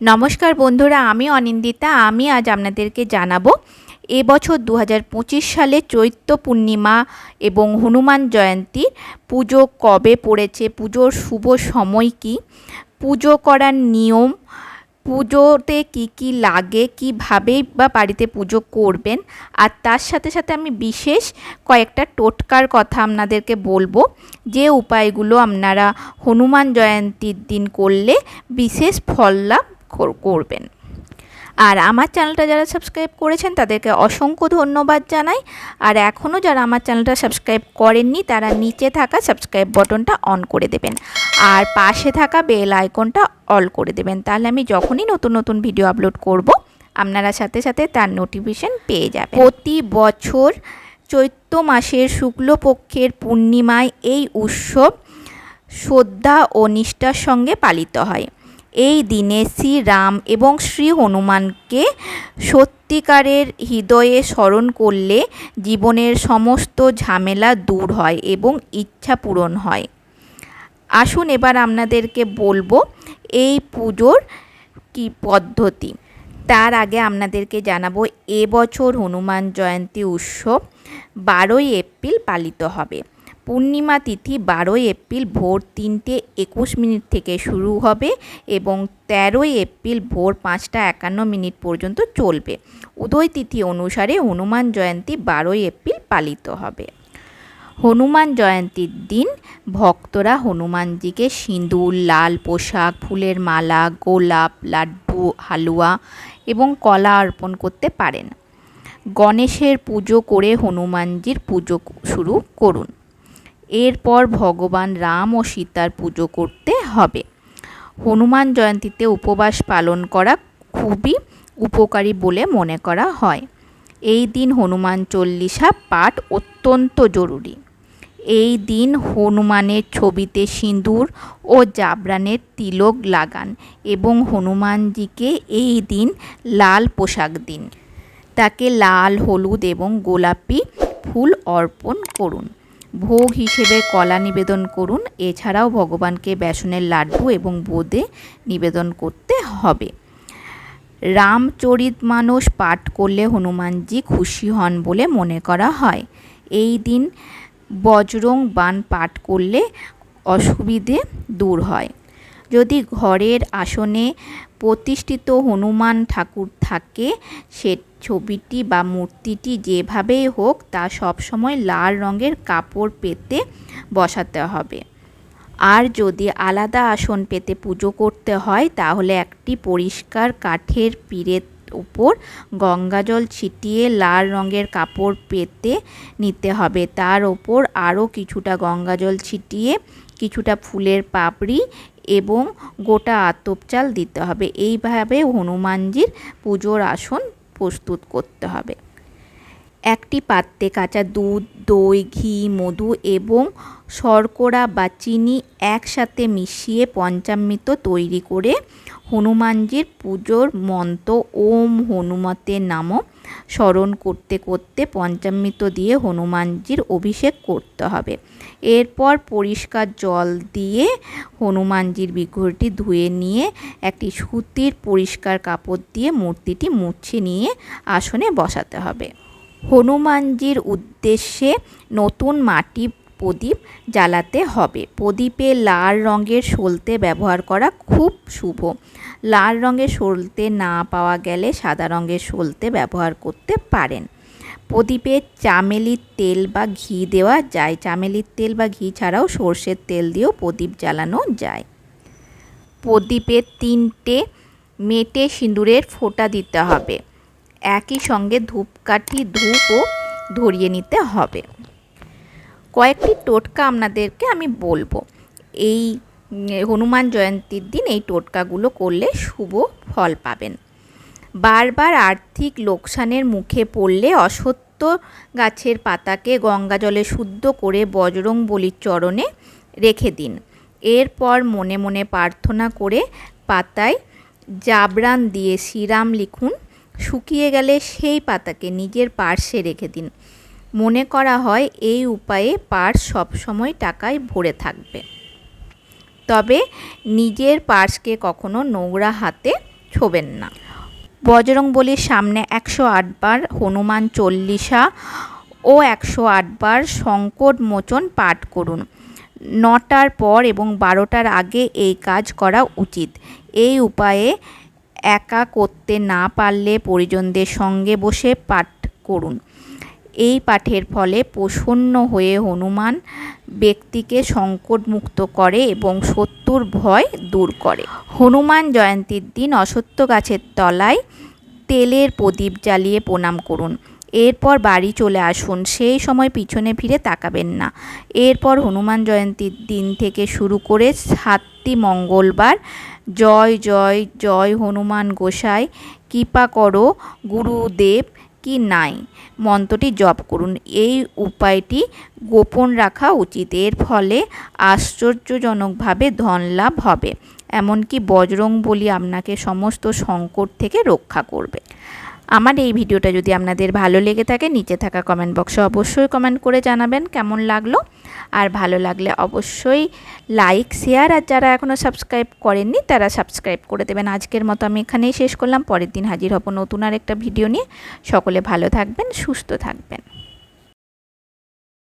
নমস্কার বন্ধুরা, আমি অনিন্দিতা। আমি আজ আপনাদেরকে জানাব এবছর দু হাজার পঁচিশ সালে চৈত্র পূর্ণিমা এবং হনুমান জয়ন্তী, পুজো কবে পড়েছে, পুজোর শুভ সময় কী, পুজো করার নিয়ম, পুজোতে কি কি লাগে কীভাবেই বা বাড়িতে পুজো করবেন, আর তার সাথে সাথে আমি বিশেষ কয়েকটা টোটকার কথা আপনাদেরকে বলব, যে উপায়গুলো আপনারা হনুমান জয়ন্তীর দিন করলে বিশেষ ফল লাভ করবেন। আর আমার চ্যানেলটা যারা সাবস্ক্রাইব করেছেন, তাদেরকে অসংখ্য ধন্যবাদ জানাই। আর এখনও যারা আমার চ্যানেলটা সাবস্ক্রাইব করেননি, তারা নিচে থাকা সাবস্ক্রাইব বটনটা অন করে দেবেন। আর পাশে থাকা বেল আইকনটা অল করে দেবেন। তাহলে আমি যখনই নতুন নতুন ভিডিও আপলোড করব, আপনারা সাথে সাথে তার নোটিফিকেশন পেয়ে যাবেন। প্রতি বছর চৈত্র মাসের শুক্লপক্ষের পূর্ণিমায় এই উৎসব শ্রদ্ধা ও নিষ্ঠার সঙ্গে পালিত হয়। এই দিনে শ্রীরাম এবং শ্রী হনুমানকে সত্যিকারের হৃদয়ে স্মরণ করলে জীবনের সমস্ত ঝামেলা দূর হয় এবং ইচ্ছা পূরণ হয়। আসুন এবার আপনাদেরকে বলব এই পুজোর কি পদ্ধতি। তার আগে আপনাদেরকে জানাব এবছর হনুমান জয়ন্তী উৎসব বারোই এপ্রিল পালিত হবে। পূর্ণিমা তিথি বারোই এপ্রিল ভোর তিনটে একুশ মিনিট থেকে শুরু হবে এবং তেরোই এপ্রিল ভোর পাঁচটা একান্ন মিনিট পর্যন্ত চলবে। উদয় তিথি অনুসারে হনুমান জয়ন্তী বারোই এপ্রিল পালিত হবে। হনুমান জয়ন্তীর দিন ভক্তরা হনুমানজিকে সিঁদুর, লাল পোশাক, ফুলের মালা, গোলাপ, লাড্ডু, হালুয়া এবং কলা অর্পণ করতে পারেন। গণেশের পুজো করে হনুমানজির পুজো শুরু করুন। এরপর ভগবান রাম ও সীতার পুজো করতে হবে। হনুমান জয়ন্তীতে উপবাস পালন করা খুবই উপকারী বলে মনে করা হয়। এই দিন হনুমান চল্লিশা পাঠ অত্যন্ত জরুরি। এই দিন হনুমানের ছবিতে সিঁদুর ও জাবরানের তিলক লাগান এবং হনুমানজিকে এই দিন লাল পোশাক দিন। তাকে লাল, হলুদ এবং গোলাপি ফুল অর্পণ করুন। ভোগ হিসেবে কলা নিবেদন করুন। এছাড়াও ভগবানকে বেসনের লাড্ডু এবং বোঁদে নিবেদন করতে হবে। রামচরিত মানুষ পাঠ করলে হনুমানজি খুশি হন বলে মনে করা হয়। এই দিন বজরং বান পাঠ করলে অসুবিধে দূর হয়। যদি ঘরের আসনে প্রতিষ্ঠিত হনুমান ঠাকুর থাকে, সে ছবিটি বা মূর্তিটি যেভাবেই হোক তা সবসময় লাল রঙের কাপড় পেতে বসাতে হবে। আর যদি আলাদা আসন পেতে পুজো করতে হয়, তাহলে একটি পরিষ্কার কাঠের পিড়ের উপর গঙ্গাজল ছিটিয়ে লাল রঙের কাপড় পেতে নিতে হবে। তার ওপর আরও কিছুটা গঙ্গাজল ছিটিয়ে কিছুটা ফুলের পাপড়ি এবং গোটা আতপ চাল দিতে হবে। এইভাবে হনুমানজির পুজোর আসন প্রস্তুত করতে হবে। একটি পাত্রে কাঁচা দুধ, দই, ঘি, মধু এবং শর্করা বা চিনি একসাথে মিশিয়ে পঞ্চামৃত তৈরি করে হনুমানজির পুজোর মন্ত্র ওম হনুমতে নাম স্মরণ করতে করতে পঞ্চামৃত দিয়ে হনুমানজির অভিষেক করতে হবে। এরপর পরিষ্কার জল দিয়ে হনুমানজির বিগ্রহটি ধুয়ে নিয়ে একটি সুতির পরিষ্কার কাপড় দিয়ে মূর্তিটি মুছে নিয়ে আসনে বসাতে হবে। হনুমানজির উদ্দেশ্যে নতুন মাটি প্রদীপ জ্বালাতে হবে। প্রদীপে লাল রঙের সলতে ব্যবহার করা খুব শুভ। লাল রঙের সলতে না পাওয়া গেলে সাদা রঙের সলতে ব্যবহার করতে পারেন। প্রদীপে চামেলির তেল বা ঘি দেওয়া যায়। চামেলির তেল বা ঘি ছাড়াও সর্ষের তেল দিয়েও প্রদীপ জ্বালানো যায়। প্রদীপে তিনটে মেটে সিঁদুরের ফোঁটা দিতে হবে। একই সঙ্গে ধূপকাঠি ধূপও ধরিয়ে নিতে হবে। কয়েকটি টোটকা আপনাদেরকে আমি বলব। এই হনুমান জয়ন্তীর দিন এই টোটকাগুলো করলে শুভ ফল পাবেন। বারবার আর্থিক লোকসানের মুখে পড়লে অসত্য গাছের পাতাকে গঙ্গা জলে শুদ্ধ করে বজরং বলির চরণে রেখে দিন। এরপর মনে মনে প্রার্থনা করে পাতায় জাবরান দিয়ে শ্রীরাম লিখুন, শুকিয়ে গেলে সেই পাতাকে নিজের পার্শ্বে রেখে দিন। মনে করা হয় এই উপায়ে পার্স সবসময় টাকায় ভরে থাকবে। তবে নিজের পার্সকে কখনো নোংরা হাতে ছোবেন না। বজরং বলির সামনে একশো আটবার হনুমান চল্লিশা ও একশো আটবার সংকট মোচন পাঠ করুন। নটার পর এবং বারোটার আগে এই কাজ করা উচিত। এই উপায়ে একা করতে না পারলে পরিজনদের সঙ্গে বসে পাঠ করুন। এই পাঠের ফলে প্রসন্ন হয়ে হনুমান ব্যক্তিকে সংকটমুক্ত করে এবং শত্রুর ভয় দূর করে। হনুমান জয়ন্তীর দিন অসত্য গাছের তলায় তেলের প্রদীপ জ্বালিয়ে প্রণাম করুন। এরপর বাড়ি চলে আসুন, সেই সময় পিছনে ফিরে তাকাবেন না। এরপর হনুমান জয়ন্তীর দিন থেকে শুরু করে সাতটি মঙ্গলবার জয় জয় জয় হনুমান গোসাই, কৃপা করো, গুরুদেব কি নাই? মন্ত্রটি জপ করুন। এই উপায়টি গোপন রাখা উচিত। এর ফলে আশ্চর্যজনকভাবে ধন লাভ হবে। এমনকি বজরং বলি আপনাকে সমস্ত সংকট থেকে রক্ষা করবে। আমার এই ভিডিওটা যদি আপনাদের ভালো লেগে থাকে, নিচে থাকা কমেন্ট বক্সে অবশ্যই কমেন্ট করে জানাবেন। কেমন লাগল? আর ভালো লাগলে অবশ্যই লাইক শেয়ার আর যারা এখনও সাবস্ক্রাইব করেননি, তারা সাবস্ক্রাইব করে দেবেন। আজকের মতো আমি এখানেই শেষ করলাম। পরের দিন হাজির হব নতুন আর একটা ভিডিও নিয়ে। সকলে ভালো থাকবেন, সুস্থ থাকবেন।